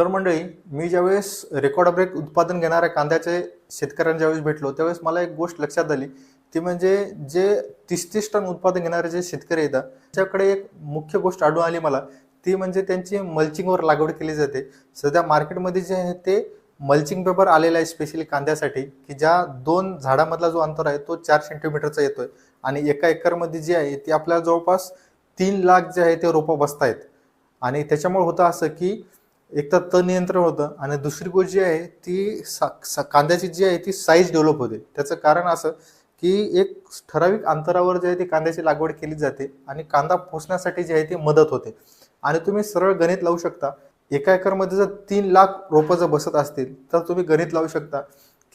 तर मंडळी मी ज्यावेळेस रेकॉर्ड ब्रेक उत्पादन घेणाऱ्या कांद्याचे शेतकऱ्यांना ज्यावेळेस भेटलो त्यावेळेस मला एक गोष्ट लक्षात आली. ती म्हणजे जे तीस तीस टन उत्पादन घेणारे जे शेतकरी येतात त्याच्याकडे एक मुख्य गोष्ट आढळून आली मला. ती म्हणजे त्यांची मल्चिंगवर लागवड केली जाते. सध्या मार्केटमध्ये जे आहे ते मल्चिंग पेपर आलेला आहे स्पेशली कांद्यासाठी की ज्या दोन झाडामधला जो अंतर आहे तो चार सेंटीमीटरचा येतोय. आणि एका एकरमध्ये जे आहे ती आपल्याला जवळपास तीन लाख जे आहे ते रोपं बसतायत. आणि त्याच्यामुळे होतं असं की एक तर तण नियंत्रण होतं आणि दुसरी गोष्ट जी आहे ती सा, कांद्याची जी आहे ती साईज डेव्हलप होते. त्याचं कारण असं की एक ठराविक अंतरावर जे आहे ती कांद्याची लागवड केली जाते आणि कांदा पोचण्यासाठी जी आहे ती मदत होते. आणि तुम्ही सरळ गणित लावू शकता. एका एकरमध्ये जर तीन लाख रोपं जर बसत असतील तर तुम्ही गणित लावू शकता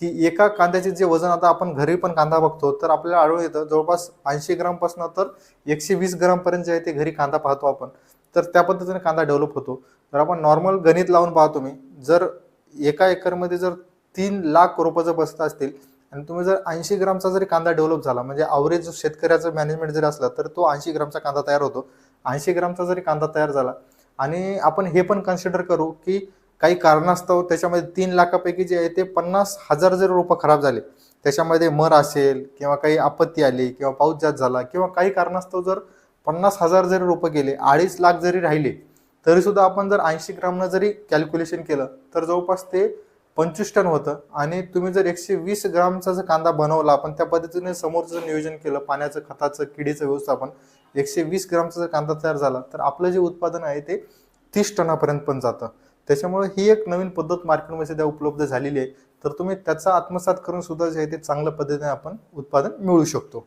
की एका कांद्याचे जे वजन आता आपण घरी पण कांदा बघतो तर आपल्याला आढळून येतं जवळपास ऐंशी ग्रामपासून तर एकशे वीस ग्रामपर्यंत जे आहे ते घरी कांदा पाहतो आपण. तर त्या पद्धतीने कांदा डेव्हलप होतो. तर आपण नॉर्मल गणित लावून पाहतो मी. जर एका एकरमध्ये जर तीन लाख रोपं जर बसत असतील आणि तुम्ही जर ऐंशी ग्रामचा जरी कांदा डेव्हलप झाला म्हणजे अवरेज शेतकऱ्याचं मॅनेजमेंट जरी असला तर तो ऐंशी ग्रामचा कांदा तयार होतो. ऐंशी ग्रामचा जरी कांदा तयार झाला आणि आपण हे पण कन्सिडर करू की काही कारणास्तव त्याच्यामध्ये तीन लाखापैकी जे आहे ते पन्नास हजार जरी रोपं खराब झाले त्याच्यामध्ये मर असेल किंवा काही आपत्ती आली किंवा पाऊस जास्त झाला किंवा काही कारणास्तव जर पन्नास हजार जरी रोपं गेले अडीच लाख जरी राहिले तरीसुद्धा आपण जर ऐंशी ग्रामनं जरी कॅल्क्युलेशन केलं तर जवळपास ते पंचवीस टन होतं. आणि तुम्ही जर एकशे वीस ग्रामचा जर कांदा बनवला आपण त्या पद्धतीने समोरचं नियोजन केलं पाण्याचं खताचं किडीचं व्यवस्थापन एकशे वीस ग्रामचा जर कांदा तयार झाला तर आपलं जे उत्पादन आहे ते तीस टनापर्यंत पण जातं. त्याच्यामुळे ही एक नवीन पद्धत मार्केटमध्ये सध्या उपलब्ध झालेली आहे. तर तुम्ही त्याचा आत्मसात करून सुद्धा जे आहे ते चांगल्या पद्धतीने आपण उत्पादन मिळू शकतो.